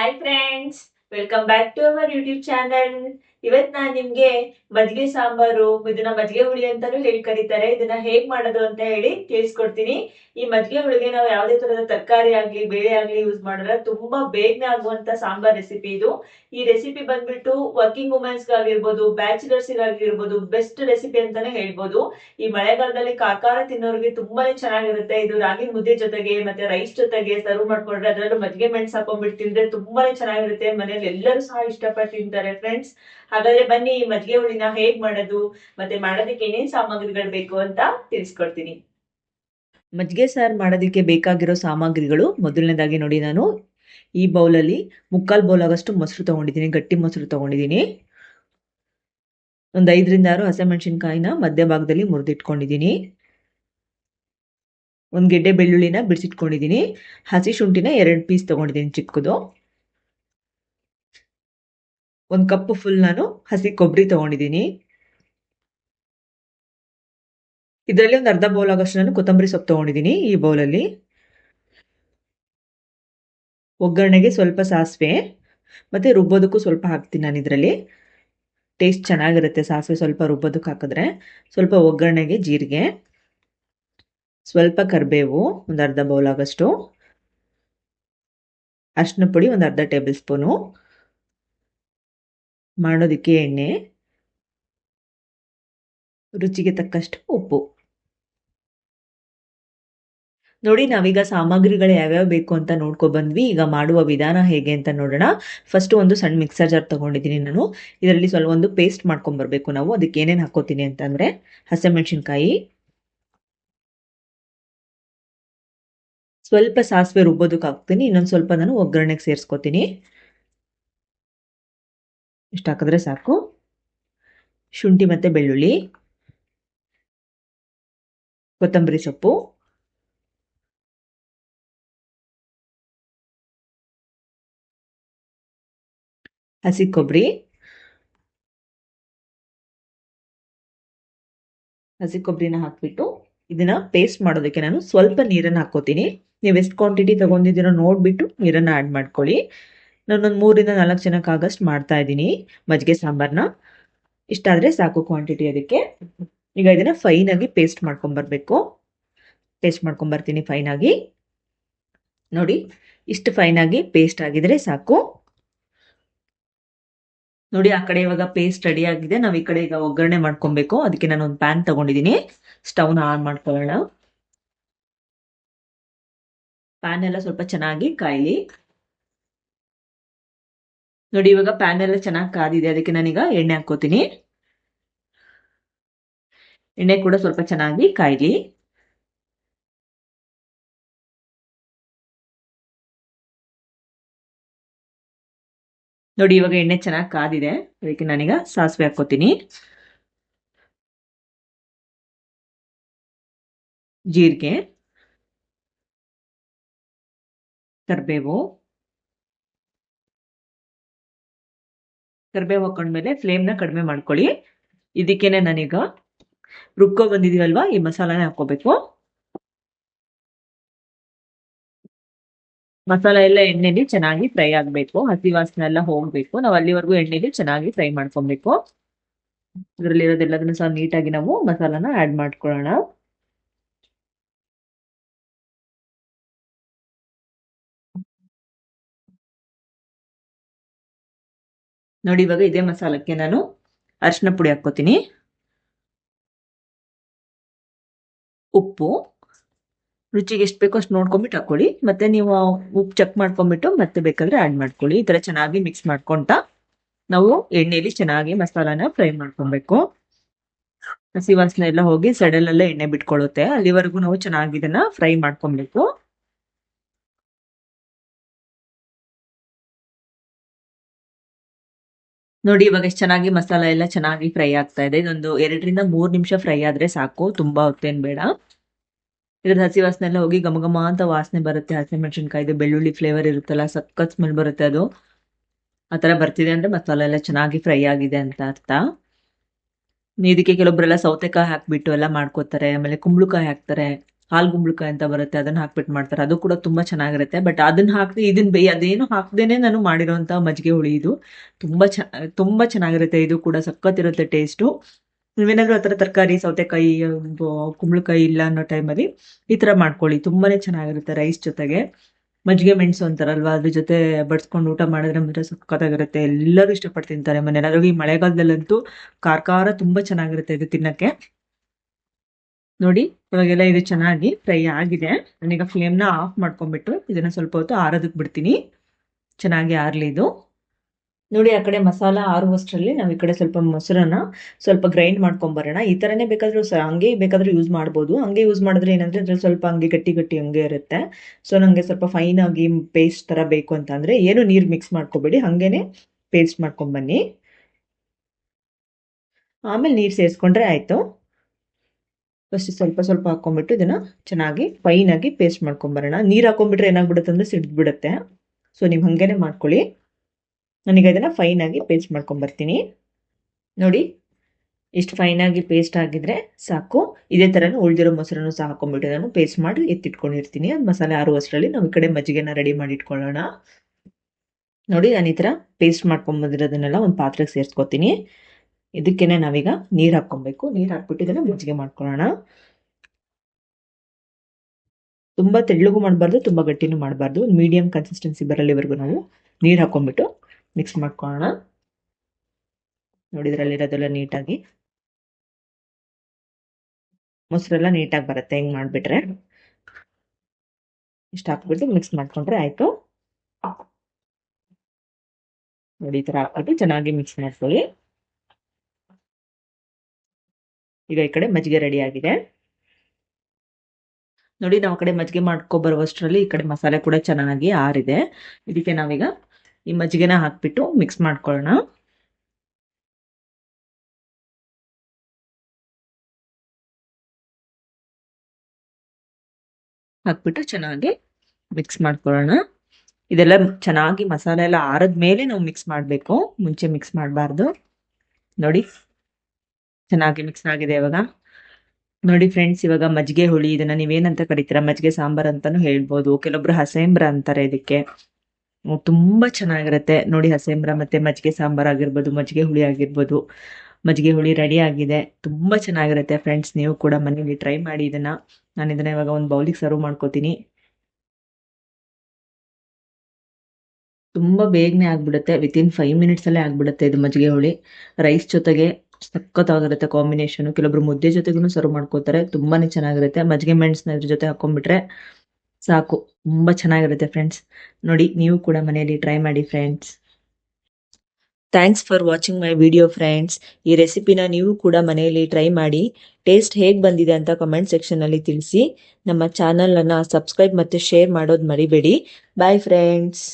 Hi friends, welcome back to our YouTube channel. ಇವತ್ ನಾನ್ ನಿಮ್ಗೆ ಮಜ್ಜಿಗೆ ಸಾಂಬಾರು, ಇದನ್ನ ಮಜ್ಜಿಗೆ ಹುಳಿ ಅಂತಾನು ಹೇಳಿ ಕರೀತಾರೆ. ಇದನ್ನ ಹೇಗ್ ಮಾಡೋದು ಅಂತ ಹೇಳಿ ತಿಳಿಸ್ಕೊಡ್ತೀನಿ. ಈ ಮಜ್ಜಿಗೆ ಹುಳಿಗೆ ನಾವು ಯಾವ್ದೇ ತರದ ತರಕಾರಿ ಆಗ್ಲಿ, ಬೇಳೆ ಆಗ್ಲಿ ಯೂಸ್ ಮಾಡಿದ್ರೆ ತುಂಬಾ ಬೇಗನೆ ಆಗುವಂತ ಸಾಂಬಾರ್ ರೆಸಿಪಿ ಇದು. ಈ ರೆಸಿಪಿ ಬಂದ್ಬಿಟ್ಟು ವರ್ಕಿಂಗ್ ವುಮೆನ್ಸ್ ಆಗಿರ್ಬೋದು ಬ್ಯಾಚುಲರ್ಸ್ ಆಗಿರ್ಬೋದು ಬೆಸ್ಟ್ ರೆಸಿಪಿ ಅಂತಾನೆ ಹೇಳ್ಬೋದು. ಈ ಮಳೆಗಾಲದಲ್ಲಿ ಕಾಕಾರ ತಿನ್ನೋರಿಗೆ ತುಂಬಾನೇ ಚೆನ್ನಾಗಿರುತ್ತೆ. ಇದು ರಾಗಿ ಮುದ್ದೆ ಜೊತೆಗೆ, ಮತ್ತೆ ರೈಸ್ ಜೊತೆಗೆ ಸರ್ವ್ ಮಾಡ್ಕೊಂಡ್ರೆ ಅದರಲ್ಲೂ ಮಜ್ಜಿಗೆ ಮೆಣಸು ಹಾಕೊಂಡ್ಬಿಟ್ಟು ತಿಂದ್ರೆ ತುಂಬಾನೇ ಚೆನ್ನಾಗಿರುತ್ತೆ. ಮನೇಲಿ ಎಲ್ಲರೂ ಸಹ ಇಷ್ಟಪಟ್ಟು ತಿಂತಾರೆ ಫ್ರೆಂಡ್ಸ್ ಹಾಗಾದ್ರೆ ಬನ್ನಿ ಈ ಮಜ್ಜಿಗೆ ಹುಳಿನ ಹೇಗ್ ಮಾಡೋದು? ಮತ್ತೆ ಮಾಡೋದಕ್ಕೆ ಏನೇನ್ ಸಾಮಗ್ರಿಗಳು ಬೇಕು ಅಂತ ತಿಳಿಸ್ಕೊಡ್ತೀನಿ. ಮಜ್ಜಿಗೆ ಸಾರು ಮಾಡೋದಕ್ಕೆ ಬೇಕಾಗಿರೋ ಸಾಮಗ್ರಿಗಳು ಮೊದಲನೇದಾಗಿ ನೋಡಿ ನಾನು. ಈ ಬೌಲಲ್ಲಿ ಮುಕ್ಕಾಲ್ ಬೌಲ್ ಆಗಷ್ಟು ಮೊಸರು ತಗೊಂಡಿದ್ದೀನಿ, ಗಟ್ಟಿ ಮೊಸರು ತಗೊಂಡಿದ್ದೀನಿ. ಒಂದು ಐದರಿಂದ ಆರು ಹಸಿಮೆಣಸಿನ್ಕಾಯಿನ ಮಧ್ಯ ಭಾಗದಲ್ಲಿ ಮುರಿದಿಟ್ಕೊಂಡಿದ್ದೀನಿ. ಒಂದು ಗೆಡ್ಡೆ ಬೆಳ್ಳುಳ್ಳಿನ ಬಿಡಿಸಿಟ್ಕೊಂಡಿದ್ದೀನಿ. ಹಸಿ ಶುಂಠಿನ ಎರಡು ಪೀಸ್ ತೊಗೊಂಡಿದ್ದೀನಿ ಚಿಕ್ಕದು. ಒಂದು ಕಪ್ ಫುಲ್ ನಾನು ಹಸಿ ಕೊಬ್ಬರಿ ತಗೊಂಡಿದ್ದೀನಿ ಇದರಲ್ಲಿ ಒಂದು ಅರ್ಧ ಬೌಲ್ ಆಗೋಷ್ಟು ನಾನು ಕೊತ್ತಂಬರಿ ಸೊಪ್ಪು ತಗೊಂಡಿದ್ದೀನಿ ಈ ಬೌಲಲ್ಲಿ ಒಗ್ಗರಣೆಗೆ ಸ್ವಲ್ಪ ಸಾಸಿವೆ ಮತ್ತೆ ರುಬ್ಬೋದಕ್ಕೂ ಸ್ವಲ್ಪ ಹಾಕ್ತೀನಿ ನಾನು ಇದರಲ್ಲಿ. ಟೇಸ್ಟ್ ಚೆನ್ನಾಗಿರುತ್ತೆ ಸಾಸಿವೆ ಸ್ವಲ್ಪ ರುಬ್ಬೋದಕ್ಕೆ ಹಾಕಿದ್ರೆ. ಸ್ವಲ್ಪ ಒಗ್ಗರಣೆಗೆ ಜೀರಿಗೆ. ಸ್ವಲ್ಪ ಕರಿಬೇವು ಒಂದು ಅರ್ಧ ಬೌಲ್ ಆಗೋಷ್ಟು. ಅರ್ಶಿನ ಪುಡಿ ಒಂದು ಅರ್ಧ ಟೇಬಲ್ ಸ್ಪೂನು ಮಾಡೋದಕ್ಕೆ ಎಣ್ಣೆ, ರುಚಿಗೆ ತಕ್ಕಷ್ಟು ಉಪ್ಪು. ನೋಡಿ, ನಾವೀಗ ಸಾಮಗ್ರಿಗಳು ಯಾವ್ಯಾವ ಬೇಕು ಅಂತ ನೋಡ್ಕೊ ಬಂದ್ವಿ. ಈಗ ಮಾಡುವ ವಿಧಾನ ಹೇಗೆ ಅಂತ ನೋಡೋಣ. ಫಸ್ಟ್ ಒಂದು ಸಣ್ಣ ಮಿಕ್ಸರ್ ಜಾರ್ ತಗೊಂಡಿದ್ದೀನಿ ನಾನು. ಇದರಲ್ಲಿ ಸ್ವಲ್ಪ ಒಂದು ಪೇಸ್ಟ್ ಮಾಡ್ಕೊಂಡ್ ಬರ್ಬೇಕು ನಾವು. ಅದಕ್ಕೆ ಏನೇನು ಹಾಕೋತೀನಿ ಅಂತಂದ್ರೆ, ಹಸಿಮೆಣಸಿನ್ಕಾಯಿ, ಸ್ವಲ್ಪ ಸಾಸಿವೆ ರುಬ್ಬೋದಕ್ಕೆ ಹಾಕ್ತೀನಿ ಇನ್ನೊಂದು ಸ್ವಲ್ಪ ನಾನು ಒಗ್ಗರಣೆಗೆ ಸೇರಿಸ್ಕೊತೀನಿ. ಇಷ್ಟು ಹಾಕಿದ್ರೆ ಸಾಕು. ಶುಂಠಿ ಮತ್ತೆ ಬೆಳ್ಳುಳ್ಳಿ. ಕೊತ್ತಂಬರಿ ಸೊಪ್ಪು. ಹಸಿ ಕೊಬ್ಬರಿ. ಹಸಿ ಕೊಬ್ಬರಿನ ಹಾಕ್ಬಿಟ್ಟು ಇದನ್ನ ಪೇಸ್ಟ್ ಮಾಡೋದಕ್ಕೆ ನಾನು ಸ್ವಲ್ಪ ನೀರನ್ನು ಹಾಕೋತೀನಿ ನೀವು ಎಷ್ಟು ಕ್ವಾಂಟಿಟಿ ತಗೊಂಡಿದ್ದೀರೋ ನೋಡ್ಬಿಟ್ಟು ನೀರನ್ನು ಆ್ಯಡ್ ಮಾಡ್ಕೊಳ್ಳಿ. ನಾನೊಂದು ಮೂರಿಂದ ನಾಲ್ಕು ಜನಕ್ಕೆ ಆಗಸ್ಟ್ ಮಾಡ್ತಾ ಇದ್ದೀನಿ. ಮಜ್ಜಿಗೆ ಸಾಂಬಾರನ್ನ ಇಷ್ಟಾದರೆ ಸಾಕು ಕ್ವಾಂಟಿಟಿ ಅದಕ್ಕೆ. ಈಗ ಇದನ್ನ ಫೈನಾಗಿ ಪೇಸ್ಟ್ ಮಾಡ್ಕೊಂಬರ್ಬೇಕು ಪೇಸ್ಟ್ ಮಾಡ್ಕೊಂಬರ್ತೀನಿ ಫೈನಾಗಿ ನೋಡಿ, ಇಷ್ಟು ಫೈನಾಗಿ ಪೇಸ್ಟ್ ಆಗಿದ್ರೆ ಸಾಕು. ನೋಡಿ, ಆ ಕಡೆ ಇವಾಗ ಪೇಸ್ಟ್ ರೆಡಿ ಆಗಿದೆ. ನಾವು ಈ ಕಡೆ ಈಗ ಒಗ್ಗರಣೆ ಮಾಡ್ಕೊಬೇಕು. ಅದಕ್ಕೆ ನಾನು ಒಂದು ಪ್ಯಾನ್ ತಗೊಂಡಿದ್ದೀನಿ ಸ್ಟವ್ನ ಆನ್ ಮಾಡ್ಕೊಳ್ಳೋಣ. ಪ್ಯಾನ್ ಎಲ್ಲ ಸ್ವಲ್ಪ ಚೆನ್ನಾಗಿ ಕಾಯಿಲಿ. ನೋಡಿ, ಇವಾಗ ಪ್ಯಾನ್ ಎಲ್ಲ ಚೆನ್ನಾಗಿ ಕಾದಿದೆ. ಅದಕ್ಕೆ ನಾನೀಗ ಎಣ್ಣೆ ಹಾಕೋತೀನಿ ಎಣ್ಣೆ ಕೂಡ ಸ್ವಲ್ಪ ಚೆನ್ನಾಗಿ ಕಾಯಲಿ. ನೋಡಿ, ಇವಾಗ ಎಣ್ಣೆ ಚೆನ್ನಾಗಿ ಕಾದಿದೆ. ಅದಕ್ಕೆ ನಾನೀಗ ಸಾಸಿವೆ ಹಾಕೋತೀನಿ ಜೀರಿಗೆ. ಕರಿಬೇವು. ಕರಿಬೇವು ಹಾಕೊಂಡ್ಮೇಲೆ ಫ್ಲೇಮ್ನ ಕಡಿಮೆ ಮಾಡ್ಕೊಳ್ಳಿ. ಇದಕ್ಕೇನೆ ನಾನೀಗ ರುಬ್ಕೊ ಬಂದಿದೀವಲ್ವಾ? ಈ ಮಸಾಲಾನ ಹಾಕೋಬೇಕು ಮಸಾಲ ಎಲ್ಲ ಎಣ್ಣೆಲಿ ಚೆನ್ನಾಗಿ ಫ್ರೈ ಆಗಬೇಕು. ಹಸಿ ವಾಸನೆ ಎಲ್ಲ ಹೋಗ್ಬೇಕು. ನಾವು ಅಲ್ಲಿವರೆಗೂ ಎಣ್ಣೆಲಿ ಚೆನ್ನಾಗಿ ಫ್ರೈ ಮಾಡ್ಕೊಬೇಕು. ಇದರಲ್ಲಿ ಇರೋದೆಲ್ಲದನ್ನು ಸಹ ನೀಟಾಗಿ ನಾವು ಮಸಾಲಾನ ಆಡ್ ಮಾಡ್ಕೊಳ್ಳೋಣ. ನೋಡಿ, ಇವಾಗ ಇದೇ ಮಸಾಲಕ್ಕೆ ನಾನು ಅರಿಶಿನ ಪುಡಿ ಹಾಕ್ಕೋತೀನಿ. ಉಪ್ಪು. ರುಚಿಗೆ ಎಷ್ಟು ಬೇಕೋ ಅಷ್ಟು ನೋಡ್ಕೊಂಬಿಟ್ಟು ಹಾಕೊಳ್ಳಿ ಮತ್ತೆ ನೀವು ಉಪ್ಪು ಚೆಕ್ ಮಾಡ್ಕೊಂಬಿಟ್ಟು ಮತ್ತೆ ಬೇಕಾದ್ರೆ ಆ್ಯಡ್ ಮಾಡ್ಕೊಳ್ಳಿ. ಈ ಥರ ಚೆನ್ನಾಗಿ ಮಿಕ್ಸ್ ಮಾಡ್ಕೊಂತ ನಾವು ಎಣ್ಣೆಯಲ್ಲಿ ಚೆನ್ನಾಗಿ ಮಸಾಲಾನ ಫ್ರೈ ಮಾಡ್ಕೊಬೇಕು. ಹಸಿ ವಾಸನೆ ಎಲ್ಲ ಹೋಗಿ ಸಡಲೆಲ್ಲ ಎಣ್ಣೆ ಬಿಟ್ಕೊಳ್ಳುತ್ತೆ. ಅಲ್ಲಿವರೆಗೂ ನಾವು ಚೆನ್ನಾಗಿ ಇದನ್ನ ಫ್ರೈ ಮಾಡ್ಕೊಬೇಕು. ನೋಡಿ, ಇವಾಗ ಎಷ್ಟು ಚೆನ್ನಾಗಿ ಮಸಾಲ ಎಲ್ಲ ಚೆನ್ನಾಗಿ ಫ್ರೈ ಆಗ್ತಾ ಇದೆ. ಇದೊಂದು ಎರಡರಿಂದ ಮೂರು ನಿಮಿಷ ಫ್ರೈ ಆದ್ರೆ ಸಾಕು. ತುಂಬಾ ಹೊತ್ತೇನು ಬೇಡ. ಇದ್ರ ಹಸಿ ವಾಸನೆ ಎಲ್ಲ ಹೋಗಿ ಘಮ ಅಂತ ವಾಸನೆ ಬರುತ್ತೆ. ಹಸಿ ಮೆಣಸಿನ್ಕಾಯ್ದು ಬೆಳ್ಳುಳ್ಳಿ ಫ್ಲೇವರ್ ಇರುತ್ತಲ್ಲ, ಸಖತ್ ಸ್ಮೆಲ್ ಬರುತ್ತೆ ಅದು. ಆ ಥರ ಬರ್ತಿದೆ ಅಂದ್ರೆ ಮಸಾಲ ಎಲ್ಲ ಚೆನ್ನಾಗಿ ಫ್ರೈ ಆಗಿದೆ ಅಂತ ಅರ್ಥ. ಇದಕ್ಕೆ ಕೆಲವೊಬ್ರೆಲ್ಲ ಸೌತೆಕಾಯಿ ಹಾಕಿಬಿಟ್ಟು ಎಲ್ಲ ಮಾಡ್ಕೋತಾರೆ, ಆಮೇಲೆ ಕುಂಬಳಕಾಯಿ ಹಾಕ್ತಾರೆ. ಹಾಲು ಗುಂಬಳಕಾಯಿ ಅಂತ ಬರುತ್ತೆ, ಅದನ್ನ ಹಾಕ್ಬಿಟ್ಟು ಮಾಡ್ತಾರೆ. ಅದು ಕೂಡ ತುಂಬಾ ಚೆನ್ನಾಗಿರುತ್ತೆ. ಬಟ್ ಅದನ್ನ ಹಾಕಿ ಇದನ್ನ ಬೇಯ ಅದೇನು ಹಾಕ್ದೇನೆ ನಾನು ಮಾಡಿರೋಂತ ಮಜ್ಜಿಗೆ ಹುಳಿ ಇದು. ತುಂಬಾ ಚ, ತುಂಬಾ ಚೆನ್ನಾಗಿರುತ್ತೆ. ಇದು ಕೂಡ ಸಖತ್ತಿರುತ್ತೆ ಟೇಸ್ಟು ನೀವೇನಾದ್ರೂ ಆ ಥರ ತರಕಾರಿ, ಸೌತೆಕಾಯಿ ಕುಂಬಳಕಾಯಿ ಇಲ್ಲ ಅನ್ನೋ ಟೈಮಲ್ಲಿ ಈ ಥರ ಮಾಡ್ಕೊಳ್ಳಿ. ತುಂಬಾನೇ ಚೆನ್ನಾಗಿರುತ್ತೆ ರೈಸ್ ಜೊತೆಗೆ. ಮಜ್ಜಿಗೆ ಮೆಣಸು ಅಂತಾರಲ್ವಾ, ಅದ್ರ ಜೊತೆ ಬಡ್ಸ್ಕೊಂಡು ಊಟ ಮಾಡಿದ್ರೆ ಮಾತ್ರ ಸಖತ್ತಾಗಿರುತ್ತೆ. ಎಲ್ಲರೂ ಇಷ್ಟಪಟ್ಟು ತಿಂತಾರೆ ಮನೆಯಲ್ಲಾದ್ರೂ ಈ ಮಳೆಗಾಲದಲ್ಲಂತೂ ಖಾರ ಖಾರ ತುಂಬಾ ಚೆನ್ನಾಗಿರುತ್ತೆ ಇದು ತಿನ್ನಕ್ಕೆ. ನೋಡಿ, ಇವಾಗೆಲ್ಲ ಇದು ಚೆನ್ನಾಗಿ ಫ್ರೈ ಆಗಿದೆ. ನಾನೀಗ ಫ್ಲೇಮ್ನ ಆಫ್ ಮಾಡ್ಕೊಂಡ್ಬಿಟ್ಟು ಇದನ್ನ ಸ್ವಲ್ಪ ಹೊತ್ತು ಆರೋದಕ್ಕೆ ಬಿಡ್ತೀನಿ. ಚೆನ್ನಾಗಿ ಆರಲಿ ಇದು. ನೋಡಿ, ಆ ಕಡೆ ಮಸಾಲ ಆರುವಷ್ಟರಲ್ಲಿ ನಾವು ಈ ಕಡೆ ಸ್ವಲ್ಪ ಮೊಸರನ್ನ ಸ್ವಲ್ಪ ಗ್ರೈಂಡ್ ಮಾಡ್ಕೊಂಬರೋಣ. ಈ ಥರನೇ ಬೇಕಾದರೂ ಸ, ಹಂಗೆ ಬೇಕಾದರೂ ಯೂಸ್ ಮಾಡ್ಬೋದು. ಹಂಗೆ ಯೂಸ್ ಮಾಡಿದ್ರೆ ಏನಂದ್ರೆ ಅದ್ರಲ್ಲಿ ಸ್ವಲ್ಪ ಹಂಗೆ ಗಟ್ಟಿ ಗಟ್ಟಿ ಹಂಗೆ ಇರುತ್ತೆ. ಸೊ ನನಗೆ ಸ್ವಲ್ಪ ಫೈನ್ ಆಗಿ ಪೇಸ್ಟ್ ಥರ ಬೇಕು ಅಂತಂದರೆ ಏನು ನೀರು ಮಿಕ್ಸ್ ಮಾಡ್ಕೊಬೇಡಿ. ಹಂಗೇನೆ ಪೇಸ್ಟ್ ಮಾಡ್ಕೊಂಬನ್ನಿ ಆಮೇಲೆ ನೀರು ಸೇರಿಸ್ಕೊಂಡ್ರೆ ಆಯಿತು. ಫಸ್ಟ್ ಸ್ವಲ್ಪ ಸ್ವಲ್ಪ ಹಾಕೊಂಡ್ಬಿಟ್ಟು ಇದನ್ನ ಚೆನ್ನಾಗಿ ಫೈನ್ ಆಗಿ ಪೇಸ್ಟ್ ಮಾಡ್ಕೊಂಬರೋಣ. ನೀರು ಹಾಕೊಂಡ್ಬಿಟ್ರೆ ಏನಾಗ್ಬಿಡುತ್ತೆ ಅಂದ್ರೆ ಸಿಡ್ದು ಬಿಡುತ್ತೆ ಸೊ ನೀವು ಹಂಗೇನೆ ಮಾಡ್ಕೊಳ್ಳಿ. ನನಗೆ ಫೈನ್ ಆಗಿ ಪೇಸ್ಟ್ ಮಾಡ್ಕೊಂಬರ್ತೀನಿ. ನೋಡಿ, ಇಷ್ಟು ಫೈನ್ ಆಗಿ ಪೇಸ್ಟ್ ಆಗಿದ್ರೆ ಸಾಕು. ಇದೇ ಥರನೂ ಉಳಿದಿರೋ ಮೊಸರನ್ನು ಸಹ ಹಾಕೊಂಡ್ಬಿಟ್ಟು ನಾನು ಪೇಸ್ಟ್ ಮಾಡಿ ಎತ್ತಿಟ್ಕೊಂಡಿರ್ತೀನಿ. ಅದು ಮಸಾಲೆ ಆರುವಷ್ಟರಲ್ಲಿ ನಾವು ಈ ಕಡೆ ಮಜ್ಜಿಗೆನ ರೆಡಿ ಮಾಡಿ ಇಟ್ಕೊಳ್ಳೋಣ ನೋಡಿ, ನಾನು ಈ ಥರ ಪೇಸ್ಟ್ ಮಾಡ್ಕೊಂಬಂದಿರೋದನ್ನೆಲ್ಲ ಒಂದು ಪಾತ್ರೆಗೆ ಸೇರಿಸ್ಕೊತೀನಿ. ಇದಕ್ಕೇನೆ ನಾವೀಗ ನೀರು ಹಾಕ್ಕೊಬೇಕು. ನೀರು ಹಾಕ್ಬಿಟ್ಟು ಇದನ್ನ ಮಜ್ಜಿಗೆ ಮಾಡ್ಕೊಳ್ಳೋಣ. ತುಂಬಾ ತೆಳ್ಳಗೂ ಮಾಡಬಾರ್ದು, ತುಂಬಾ ಗಟ್ಟಿನೂ ಮಾಡಬಾರ್ದು. ಮೀಡಿಯಂ ಕನ್ಸಿಸ್ಟೆನ್ಸಿ ಬರಲ್ಲಿವರೆಗೂ ನಾವು ನೀರು ಹಾಕೊಂಡ್ಬಿಟ್ಟು ಮಿಕ್ಸ್ ಮಾಡ್ಕೊಳ್ಳೋಣ. ನೋಡಿದ್ರಲ್ಲಿರೋದೆಲ್ಲ ನೀಟಾಗಿ. ಮೊಸರೆಲ್ಲ ನೀಟಾಗಿ ಬರುತ್ತೆ, ಹೆಂಗ್ ಮಾಡ್ಬಿಟ್ರೆ. ಇಷ್ಟ ಹಾಕ್ಬಿಟ್ಟು ಮಿಕ್ಸ್ ಮಾಡ್ಕೊಂಡ್ರೆ ಆಯ್ತು. ನೋಡಿ, ಈ ಥರ ಹಾಕ್ಬಿಟ್ಟು ಚೆನ್ನಾಗಿ ಮಿಕ್ಸ್ ಮಾಡ್ಕೊಳ್ಳಿ. ಈಗ ಈ ಕಡೆ ಮಜ್ಜಿಗೆ ರೆಡಿ ಆಗಿದೆ. ನೋಡಿ, ನಾವು ಕಡೆ ಮಜ್ಜಿಗೆ ಮಾಡ್ಕೊ ಬರುವಷ್ಟರಲ್ಲಿ ಈ ಕಡೆ ಮಸಾಲೆ ಕೂಡ ಚೆನ್ನಾಗಿ ಆರಿದೆ. ಇದಕ್ಕೆ ನಾವೀಗ ಈ ಮಜ್ಜಿಗೆನ ಹಾಕ್ಬಿಟ್ಟು ಮಿಕ್ಸ್ ಮಾಡ್ಕೊಳ್ಳೋಣ. ಹಾಕ್ಬಿಟ್ಟು ಚೆನ್ನಾಗಿ ಮಿಕ್ಸ್ ಮಾಡ್ಕೊಳ್ಳೋಣ. ಇದೆಲ್ಲ ಚೆನ್ನಾಗಿ ಮಸಾಲೆ ಎಲ್ಲ ಆರದ ಮೇಲೆ ನಾವು ಮಿಕ್ಸ್ ಮಾಡಬೇಕು. ಮುಂಚೆ ಮಿಕ್ಸ್ ಮಾಡಬಾರ್ದು. ನೋಡಿ ಚೆನ್ನಾಗಿ ಮಿಕ್ಸ್ ಆಗಿದೆ ಇವಾಗ. ನೋಡಿ ಫ್ರೆಂಡ್ಸ್ ಇವಾಗ ಮಜ್ಜಿಗೆ ಹುಳಿ, ಇದನ್ನ ನೀವೇನಂತ ಕರಿತೀರಾ? ಮಜ್ಜಿಗೆ ಸಾಂಬಾರ್ ಅಂತಾನು ಹೇಳ್ಬೋದು. ಕೆಲವೊಬ್ರು ಹಸೇಂಬ್ರ ಅಂತಾರೆ ಇದಕ್ಕೆ. ತುಂಬಾ ಚೆನ್ನಾಗಿರುತ್ತೆ. ನೋಡಿ ಹಸೇಂಬ್ರ ಮತ್ತೆ ಮಜ್ಜಿಗೆ ಸಾಂಬಾರ್ ಆಗಿರ್ಬೋದು, ಮಜ್ಜಿಗೆ ಹುಳಿ ಆಗಿರ್ಬೋದು. ಮಜ್ಜಿಗೆ ಹುಳಿ ರೆಡಿ ಆಗಿದೆ. ತುಂಬಾ ಚೆನ್ನಾಗಿರುತ್ತೆ ಫ್ರೆಂಡ್ಸ್ ನೀವು ಕೂಡ ಮನೇಲಿ ಟ್ರೈ ಮಾಡಿ ಇದನ್ನ. ನಾನು ಇದನ್ನ ಇವಾಗ ಒಂದು ಬೌಲಿಗೆ ಸರ್ವ್ ಮಾಡ್ಕೋತೀನಿ. ತುಂಬಾ ಬೇಗನೆ ಆಗ್ಬಿಡುತ್ತೆ. ವಿತಿನ್ ಫೈವ್ ಮಿನಿಟ್ಸ್ ಅಲ್ಲೇ ಆಗ್ಬಿಡುತ್ತೆ ಇದು ಮಜ್ಜಿಗೆ ಹುಳಿ. ರೈಸ್ ಜೊತೆಗೆ ಸಖತ್ತಾಗಿರುತ್ತೆ ಕಾಂಬಿನೇಷನ್ ಕೆಲವೊಬ್ರು ಮುದ್ದೆ ಜೊತೆಗೂ ಸರ್ವ್ ಮಾಡ್ಕೋತಾರೆ ತುಂಬಾನೇ ಚೆನ್ನಾಗಿರುತ್ತೆ. ಮಜ್ಜಿಗೆ ಮೆಣಸಿನ ಇದ್ರ ಜೊತೆ ಹಾಕೊಂಡ್ಬಿಟ್ರೆ ಸಾಕು. ತುಂಬಾ ಚೆನ್ನಾಗಿರುತ್ತೆ ಫ್ರೆಂಡ್ಸ್ ನೋಡಿ, ನೀವು ಕೂಡ ಮನೆಯಲ್ಲಿ ಟ್ರೈ ಮಾಡಿ friends thanks for watching my video friends ಈ ರೆಸಿಪಿನ ನೀವು ಕೂಡ ಮನೆಯಲ್ಲಿ ಟ್ರೈ ಮಾಡಿ. ಟೇಸ್ಟ್ ಹೇಗೆ ಬಂದಿದೆ ಅಂತ ಕಮೆಂಟ್ ಸೆಕ್ಷನಲ್ಲಿ ತಿಳಿಸಿ. ನಮ್ಮ ಚಾನಲನ್ನು ಸಬ್ಸ್ಕ್ರೈಬ್ ಮತ್ತು ಶೇರ್ ಮಾಡೋದು ಮರಿಬೇಡಿ. Bye friends